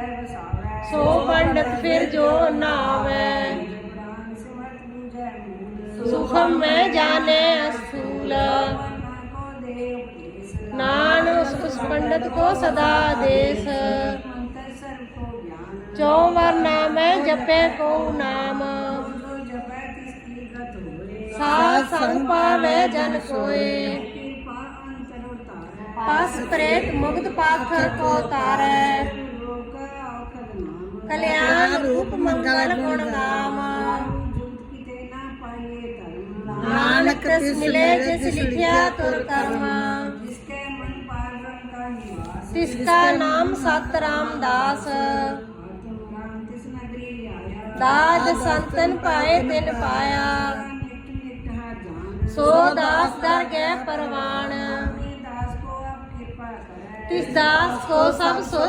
ਹਿਰਦੈ ਵਸਾਵੈ ਸੋ ਪੰਡਤ ਫਿਰ ਜੋ ਨਾਵੈ। ਸੁਖਮ ਮੈਂ ਜਾਣੇ ਅਸੂਲ। ਨਾਨ ਕੋ ਉਸ ਪੰਡਤ ਕੋ ਸਦਾ ਦੇਸ। ਮੰਤਰ ਸਰਬ ਕੋ ਗਿਆਨ ਮੈਂ ਜਪੇ ਕੋ ਨਾਮ। ਜੋ ਸੰਗ ਪਾਵੇ ਜਨ ਕੋਏ। ਕਿਰਪਾ ਪਸ ਪ੍ਰੇਤ ਮੁਗਤ ਪਾਥਰ ਕੋ ਤਾਰੈ। ਕਲਿਆਣ ਰੂਪ ਮੰਗਲ ਗੁਣ ਨਾਮ। ਨਾਨਕ ਤਿਸ ਮਿਲੇ ਜਿਸ ਲਿਖਿਆ ਤੁਰ ਕਰਮ। ਜਿਸਕੇ ਮਨ ਪਾਵਨ ਕਾ ਨਿਵਾਸ ਤਿਸ ਦਾ ਨਾਮ ਸਤ ਰਾਮਦਾਸ ਦਾਦ ਸੰਤਨ ਪਾਏ ਤਿਨ ਪਾਇਆ। ਸੋ ਦਾਸ ਦਰ ਗਏ ਪਰਵਾਣ ਤਿਸ ਦਾਸ ਕੋ ਸਭ ਸੋ